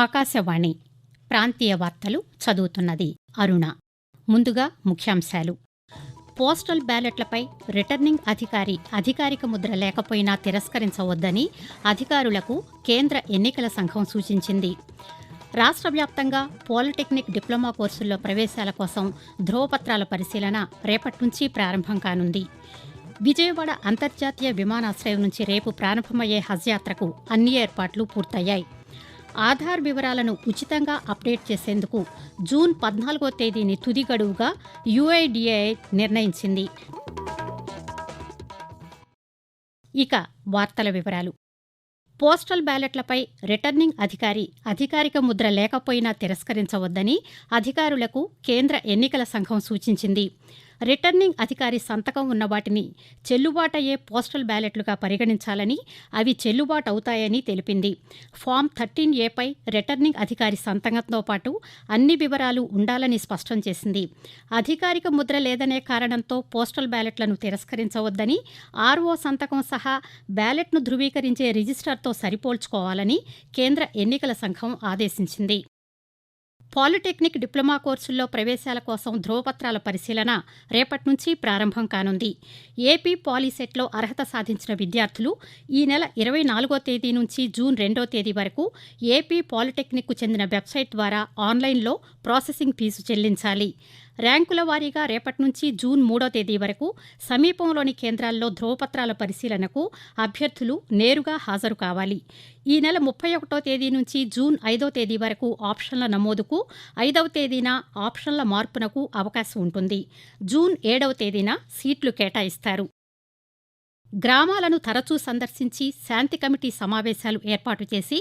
ఆకాశవాణి ప్రాంతీయ వార్తలు చదువుతున్నది అరుణ. ముందుగా ముఖ్యాంశాలు. పోస్టల్ బ్యాలెట్లపై రిటర్నింగ్ అధికారి అధికారిక ముద్ర లేకపోయినా తిరస్కరించవద్దని అధికారులకు కేంద్ర ఎన్నికల సంఘం సూచించింది. రాష్ట్ర వ్యాప్తంగా పాలిటెక్నిక్ డిప్లొమా కోర్సుల్లో ప్రవేశాల కోసం ధ్రువపత్రాల పరిశీలన రేపటి నుంచి ప్రారంభం కానుంది. విజయవాడ అంతర్జాతీయ విమానాశ్రయం నుంచి రేపు ప్రారంభమయ్యే హజ్ యాత్రకు అన్ని ఏర్పాట్లు పూర్తయ్యాయి. ఆధార్ వివరాలను ఉచితంగా అప్డేట్ చేసేందుకు జూన్ పద్నాలుగో తేదీని తుది గడువుగా యుఐడిఏఐ నిర్ణయించింది. ఇక వార్తల వివరాలు. పోస్టల్ బ్యాలెట్లపై రిటర్నింగ్ అధికారి అధికారిక ముద్ర లేకపోయినా తిరస్కరించవద్దని అధికారులకు కేంద్ర ఎన్నికల సంఘం సూచించింది. రిటర్నింగ్ అధికారి సంతకం ఉన్న వాటిని చెల్లుబాటయ్యే పోస్టల్ బ్యాలెట్లుగా పరిగణించాలని అవి చెల్లుబాటు అవుతాయని తెలిపింది. ఫామ్ థర్టీన్ ఏపై రిటర్నింగ్ అధికారి సంతకంతో పాటు అన్ని వివరాలు ఉండాలని స్పష్టం చేసింది. అధికారిక ముద్ర లేదనే కారణంతో పోస్టల్ బ్యాలెట్లను తిరస్కరించవద్దని ఆర్ఓ సంతకం సహా బ్యాలెట్ను ధృవీకరించే రిజిస్టర్తో సరిపోల్చుకోవాలని కేంద్ర ఎన్నికల సంఘం ఆదేశించింది. పాలిటెక్నిక్ డిప్లొమా కోర్సుల్లో ప్రవేశాల కోసం ధ్రువపత్రాల పరిశీలన రేపటి నుంచి ప్రారంభం కానుంది. ఏపీ పాలీసెట్లో అర్హత సాధించిన విద్యార్థులు ఈ నెల ఇరవై నాలుగో తేదీ నుంచి జూన్ రెండో తేదీ వరకు ఏపీ పాలిటెక్నిక్కు చెందిన వెబ్సైట్ ద్వారా ఆన్లైన్లో ప్రాసెసింగ్ ఫీజు చెల్లించాలి. ర్యాంకుల వారీగా రేపటి నుంచి జూన్ మూడో తేదీ వరకు సమీపంలోని కేంద్రాల్లో ధ్రువపత్రాల పరిశీలనకు అభ్యర్థులు నేరుగా హాజరు కావాలి. ఈ నెల ముప్పై ఒకటో తేదీ నుంచి జూన్ ఐదో తేదీ వరకు ఆప్షన్ల నమోదుకు ఐదవ తేదీన ఆప్షన్ల మార్పునకు అవకాశం ఉంటుంది. జూన్ ఏడవ తేదీన సీట్లు కేటాయిస్తారు. గ్రామాలను తరచూ సందర్శించి శాంతి కమిటీ సమావేశాలు ఏర్పాటు చేసి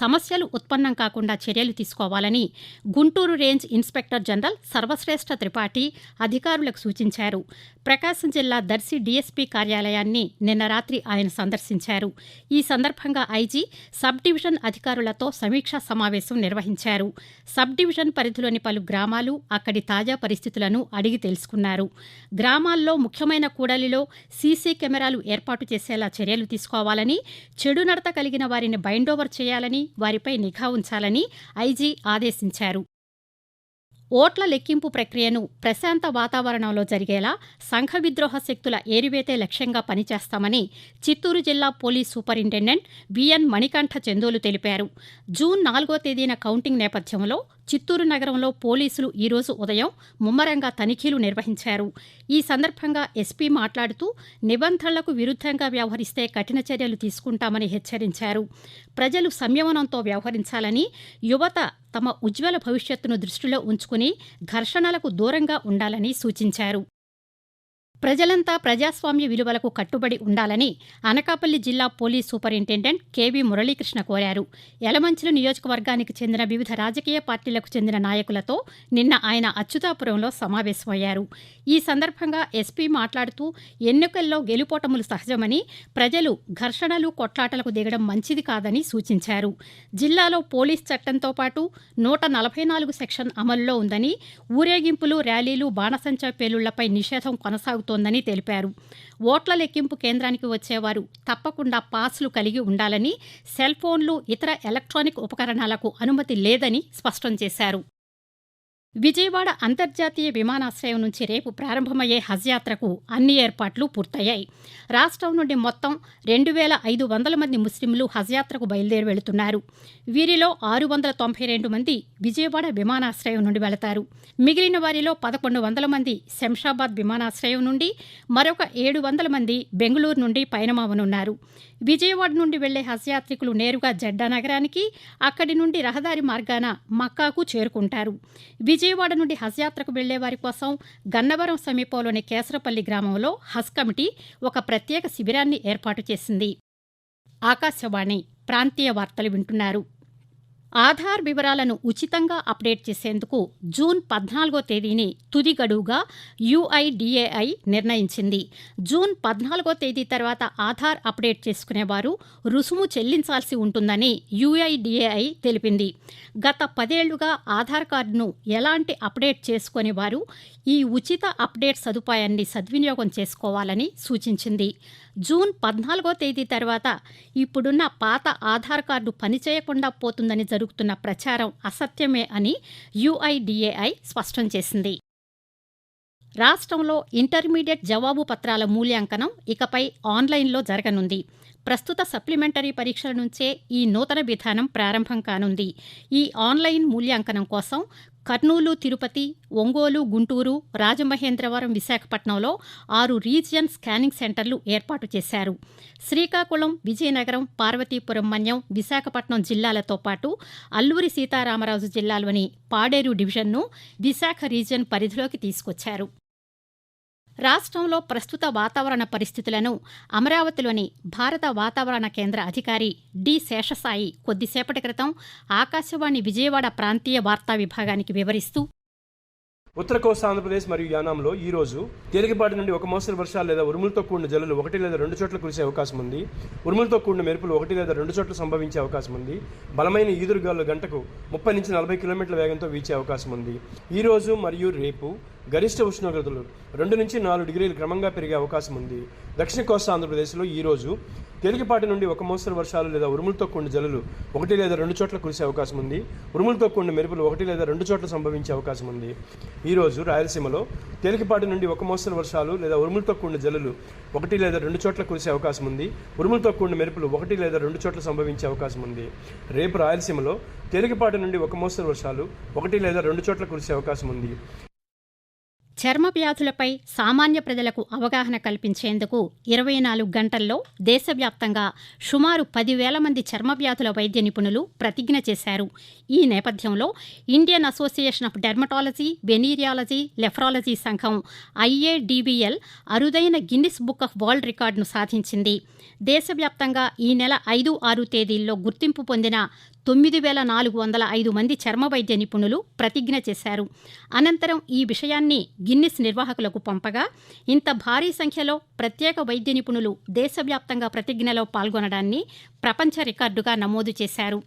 సమస్యలు ఉత్పన్నం కాకుండా చర్యలు తీసుకోవాలని Guntur range inspector general Sarvashreshtha Tripathi అధికారులకు సూచించారు. ప్రకాశం జిల్లా దర్శి డీఎస్పీ కార్యాలయాన్ని నిన్న రాత్రి ఆయన సందర్శించారు. ఈ సందర్భంగా ఐజీ సబ్ డివిజన్ అధికారులతో సమీక్షా సమావేశం నిర్వహించారు. సబ్ డివిజన్ పరిధిలోని పలు గ్రామాలు అక్కడి తాజా పరిస్థితులను అడిగి తెలుసుకున్నారు. గ్రామాల్లో ముఖ్యమైన కూడలిలో సీసీ కెమెరాలు ఏర్పాటు చేసేలా చర్యలు తీసుకోవాలని చెడు నడత కలిగిన వారిని బైండోవర్ చేయాలని వారిపై నిఘా ఉంచాలని ఐజీ ఆదేశించారు. ఓట్ల లెక్కింపు ప్రక్రియను ప్రశాంత వాతావరణంలో జరిగేలా సంఘ విద్రోహ శక్తుల ఏరివేతే లక్ష్యంగా పనిచేస్తామని చిత్తూరు జిల్లా police superintendent V N Manikanta Chandolu తెలిపారు. జూన్ నాలుగో తేదీన కౌంటింగ్ నేపథ్యంలో చిత్తూరు నగరంలో పోలీసులు ఈరోజు ఉదయం ముమ్మరంగా తనిఖీలు నిర్వహించారు. ఈ సందర్భంగా ఎస్పీ మాట్లాడుతూ నిబంధనలకు విరుద్ధంగా వ్యవహరిస్తే కఠిన చర్యలు తీసుకుంటామని హెచ్చరించారు. ప్రజలు సంయమనంతో వ్యవహరించాలని యువత తమ ఉజ్వల భవిష్యత్తును దృష్టిలో ఉంచుకుని ఘర్షణలకు దూరంగా ఉండాలని సూచించారు. ప్రజలంతా ప్రజాస్వామ్య విలువలకు కట్టుబడి ఉండాలని అనకాపల్లి జిల్లా పోలీస్ సూపరింటెండెంట్ కెవి మురళీకృష్ణ కోరారు. యలమంచిలి నియోజకవర్గానికి చెందిన వివిధ రాజకీయ పార్టీలకు చెందిన నాయకులతో నిన్న ఆయన అచ్యుతాపురంలో సమావేశమయ్యారు. ఈ సందర్భంగా ఎస్పీ మాట్లాడుతూ ఎన్నికల్లో గెలుపోటములు సహజమని ప్రజలు ఘర్షణలు కొట్లాటలకు దిగడం మంచిది కాదని సూచించారు. జిల్లాలో పోలీస్ చట్టంతో పాటు నూట నలభై నాలుగు సెక్షన్ అమల్లో ఉందని ఊరేగింపులు ర్యాలీలు బాణసంచా పేలుళ్ళపై నిషేధం కొనసాగుతూ జరుగుతోందని తెలిపారు. ఓట్ల లెక్కింపు కేంద్రానికి వచ్చేవారు తప్పకుండా పాస్లు కలిగి ఉండాలని సెల్ ఫోన్లు ఇతర ఎలక్ట్రానిక్ ఉపకరణాలకు అనుమతి లేదని స్పష్టం చేశారు. విజయవాడ అంతర్జాతీయ విమానాశ్రయం నుంచి రేపు ప్రారంభమయ్యే హజ్ యాత్రకు అన్ని ఏర్పాట్లు పూర్తయ్యాయి. రాష్ట్రం నుండి మొత్తం రెండు వేల ఐదు వందల మంది ముస్లింలు హజ్ యాత్రకు బయలుదేరి వెళుతున్నారు. వీరిలో ఆరు వందల తొంభై రెండు మంది విజయవాడ విమానాశ్రయం నుండి వెళతారు. మిగిలిన వారిలో పదకొండు వందల మంది శంషాబాద్ విమానాశ్రయం నుండి మరొక ఏడు వందల మంది బెంగళూరు నుండి పయనమవనున్నారు. విజయవాడ నుండి వెళ్ళే హజ్ యాత్రికులు నేరుగా జడ్డా నగరానికి అక్కడి నుండి రహదారి మార్గాన మక్కాకు చేరుకుంటారు. విజయవాడ నుండి హజ్ యాత్రకు వెళ్ళే వారి కోసం గన్నవరం సమీపంలోని కేసరపల్లి గ్రామంలో హజ్ కమిటీ ఒక ప్రత్యేక శిబిరాన్ని ఏర్పాటు చేసింది. ఆకాశవాణి ప్రాంతీయ వార్తలు వింటున్నారు. ఆధార్ వివరాలను ఉచితంగా అప్డేట్ చేసేందుకు జూన్ పద్నాలుగో తేదీని తుది గడువుగా యుఐడిఏఐ నిర్ణయించింది. జూన్ పద్నాలుగో తేదీ తర్వాత ఆధార్ అప్డేట్ చేసుకునేవారు రుసుము చెల్లించాల్సి ఉంటుందని యుఐడిఏఐ తెలిపింది. గత పదేళ్ళుగా ఆధార్ కార్డును ఎలాంటి అప్డేట్ చేసుకుని వారు ఈ ఉచిత అప్డేట్ సదుపాయాన్ని సద్వినియోగం చేసుకోవాలని సూచించింది. జూన్ పద్నాలుగో తేదీ తర్వాత ఇప్పుడున్న పాత ఆధార్ కార్డు పనిచేయకుండా పోతుందని జరుగుతున్న ప్రచారం అసత్యమే అని యుఐడిఏఐ స్పష్టం చేసింది. రాష్ట్రంలో ఇంటర్మీడియట్ జవాబు పత్రాల మూల్యాంకనం ఇకపై ఆన్లైన్లో జరగనుంది. ప్రస్తుత సప్లిమెంటరీ పరీక్షల నుంచే ఈ నూతన విధానం ప్రారంభం కానుంది. ఈ ఆన్లైన్ మూల్యాంకనం కోసం కర్నూలు తిరుపతి ఒంగోలు గుంటూరు రాజమహేంద్రవరం విశాఖపట్నంలో ఆరు రీజియన్ స్కానింగ్ సెంటర్లు ఏర్పాటు చేశారు. శ్రీకాకుళం విజయనగరం పార్వతీపురం మన్యం విశాఖపట్నం జిల్లాలతో పాటు అల్లూరి సీతారామరాజు జిల్లాలోని పాడేరు డివిజన్ను విశాఖ రీజియన్ పరిధిలోకి తీసుకొచ్చారు. రాష్ట్రంలో ప్రస్తుత వాతావరణ పరిస్థితులను అమరావతిలోని భారత వాతావరణ కేంద్ర అధికారి డి. శేషసాయి కొద్దిసేపటి క్రితం ఆకాశవాణి విజయవాడ ప్రాంతీయ వార్తా విభాగానికి వివరిస్తూ ఉత్తర కోస్తా ఆంధ్రప్రదేశ్ మరియు యానాంలో ఈ రోజు తేలికపాటి నుండి ఒక మోస్తరు వర్షాలు లేదా ఉరుములతో కూడిన జల్లులు ఒకటి లేదా రెండు చోట్ల కురిసే అవకాశం ఉంది. ఉరుములతో కూడిన మెరుపులు ఒకటి లేదా రెండు చోట్ల సంభవించే అవకాశం ఉంది. బలమైన ఈదురుగాలు గంటకు ముప్పై నుంచి నలభై కిలోమీటర్ల వేగంతో వీచే అవకాశం ఉంది. ఈ రోజు మరియు రేపు గరిష్ట ఉష్ణోగ్రతలు రెండు నుంచి నాలుగు డిగ్రీలు క్రమంగా పెరిగే అవకాశం ఉంది. దక్షిణ కోస్తా ఆంధ్రప్రదేశ్లో ఈ రోజు తేలికపాటి నుండి ఒక మోస్తరు వర్షాలు లేదా ఉరుములతో కూడిన జల్లులు ఒకటి లేదా రెండు చోట్ల కురిసే అవకాశం ఉంది. ఉరుములతో కూడిన మెరుపులు ఒకటి లేదా రెండు చోట్ల సంభవించే అవకాశం ఉంది. ఈరోజు రాయలసీమలో తేలికపాటి నుండి ఒక మోస్తరు వర్షాలు లేదా ఉరుములతో కూడిన జల్లులు ఒకటి లేదా రెండు చోట్ల కురిసే అవకాశం ఉంది. ఉరుములతో కూడిన మెరుపులు ఒకటి లేదా రెండు చోట్ల సంభవించే అవకాశం ఉంది. రేపు రాయలసీమలో తేలికపాటి నుండి ఒక మోస్తరు వర్షాలు ఒకటి లేదా రెండు చోట్ల కురిసే అవకాశం ఉంది. చర్మ వ్యాధులపై సామాన్య ప్రజలకు అవగాహన కల్పించేందుకు ఇరవై నాలుగు గంటల్లో దేశవ్యాప్తంగా సుమారు పదివేల మంది చర్మ వ్యాధుల వైద్య నిపుణులు ప్రతిజ్ఞ చేశారు. ఈ నేపథ్యంలో Indian association of dermatology venereology leprology సంఘం ఐఏడిబిఎల్ అరుదైన గిన్నిస్ బుక్ ఆఫ్ వరల్డ్ రికార్డును సాధించింది. దేశవ్యాప్తంగా ఈ నెల ఐదు ఆరు తేదీల్లో గుర్తింపు పొందిన తొమ్మిది వేల నాలుగు వందల ఐదు మంది చర్మ వైద్య నిపుణులు ప్రతిజ్ఞ చేశారు. అనంతరం ఈ విషయాన్ని గిన్నిస్ నిర్వాహకులకు పంపగా ఇంత భారీ సంఖ్యలో ప్రత్యేక వైద్య నిపుణులు దేశవ్యాప్తంగా ప్రతిజ్ఞలో పాల్గొనడాన్ని ప్రపంచ రికార్డుగా నమోదు చేశారు.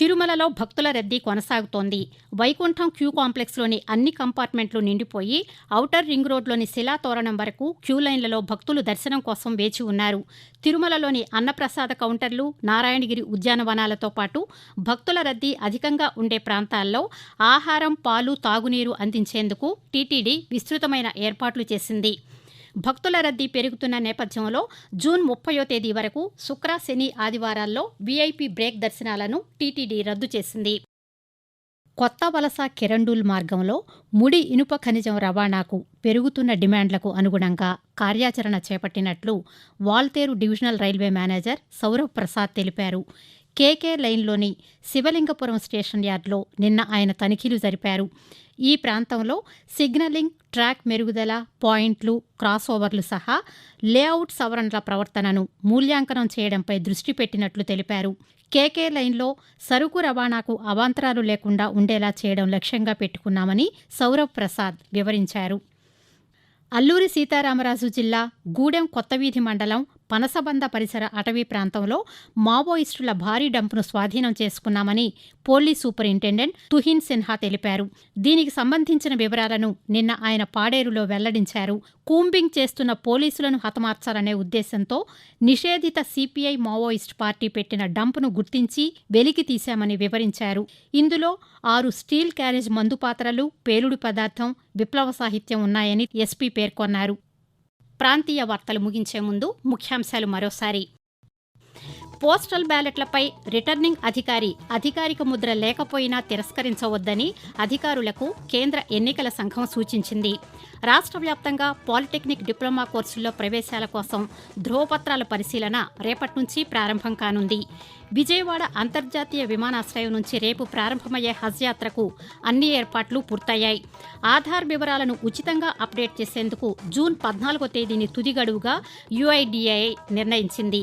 తిరుమలలో భక్తుల రద్దీ కొనసాగుతోంది. వైకుంఠం క్యూ కాంప్లెక్స్లోని అన్ని కంపార్ట్మెంట్లు నిండిపోయి ఔటర్ రింగ్ రోడ్లోని శిలాతోరణం వరకు క్యూ లైన్లలో భక్తులు దర్శనం కోసం వేచి ఉన్నారు. తిరుమలలోని అన్నప్రసాద కౌంటర్లు నారాయణగిరి ఉద్యానవనాలతో పాటు భక్తుల రద్దీ అధికంగా ఉండే ప్రాంతాల్లో ఆహారం పాలు తాగునీరు అందించేందుకు టీటీడీ విస్తృతమైన ఏర్పాట్లు చేసింది. భక్తుల రద్దీ పెరుగుతున్న నేపథ్యంలో జూన్ ముప్పయో తేదీ వరకు శుక్ర శని ఆదివారాల్లో వీఐపీ బ్రేక్ దర్శనాలను టీటీడీ రద్దు చేసింది. కొత్త వలస కిరండూల్ మార్గంలో ముడి ఇనుప ఖనిజం రవాణాకు పెరుగుతున్న డిమాండ్లకు అనుగుణంగా కార్యాచరణ చేపట్టినట్లు Waltair divisional railway manager Saurav Prasad తెలిపారు. కేకే లైన్లోని శివలింగపురం స్టేషన్ యార్డ్లో నిన్న ఆయన తనిఖీలు జరిపారు. ఈ ప్రాంతంలో సిగ్నలింగ్ ట్రాక్ మెరుగుదల పాయింట్లు క్రాస్ ఓవర్లు సహా లేఅవుట్ సవరణల ప్రవర్తనను మూల్యాంకనం చేయడంపై దృష్టి పెట్టినట్లు తెలిపారు. కేకే లైన్లో సరుకు రవాణాకు అవాంతరాలు లేకుండా ఉండేలా చేయడం లక్ష్యంగా పెట్టుకున్నామని సౌరవ్ ప్రసాద్ వివరించారు. అల్లూరి సీతారామరాజు జిల్లా గూడెం కొత్తవీధి మండలం పనసబంద పరిసర అటవీ ప్రాంతంలో మావోయిస్టుల భారీ డంపును స్వాధీనం చేసుకున్నామని పోలీస్ సూపరింటెండెంట్ తుహిన్ సిన్హా తెలిపారు. దీనికి సంబంధించిన వివరాలను నిన్న ఆయన పాడేరులో వెల్లడించారు. కూంబింగ్ చేస్తున్న పోలీసులను హతమార్చాలనే ఉద్దేశంతో నిషేధిత సిపిఐ మావోయిస్ట్ పార్టీ పెట్టిన డంపును గుర్తించి వెలికి తీశామని వివరించారు. ఇందులో ఆరు స్టీల్ క్యారేజ్ మందు పాత్రలు పేలుడు పదార్థం విప్లవ సాహిత్యం ఉన్నాయని ఎస్పీ పేర్కొన్నారు. ప్రాంతీయ వార్తలు ముగించే ముందు ముఖ్యాంశాలు మరోసారి. పోస్టల్ బ్యాలెట్లపై రిటర్నింగ్ అధికారి అధికారిక ముద్ర లేకపోయినా తిరస్కరించవద్దని అధికారులకు కేంద్ర ఎన్నికల సంఘం సూచించింది. రాష్ట్ర వ్యాప్తంగా పాలిటెక్నిక్ డిప్లొమా కోర్సుల్లో ప్రవేశాల కోసం ధ్రువపత్రాల పరిశీలన రేపటి నుంచి ప్రారంభం కానుంది. విజయవాడ అంతర్జాతీయ విమానాశ్రయం నుంచి రేపు ప్రారంభమయ్యే హజ్ యాత్రకు అన్ని ఏర్పాట్లు పూర్తయ్యాయి. ఆధార్ వివరాలను ఉచితంగా అప్డేట్ చేసేందుకు జూన్ పద్నాలుగో తేదీని తుది గడువుగా యుఐడిఐ నిర్ణయించింది.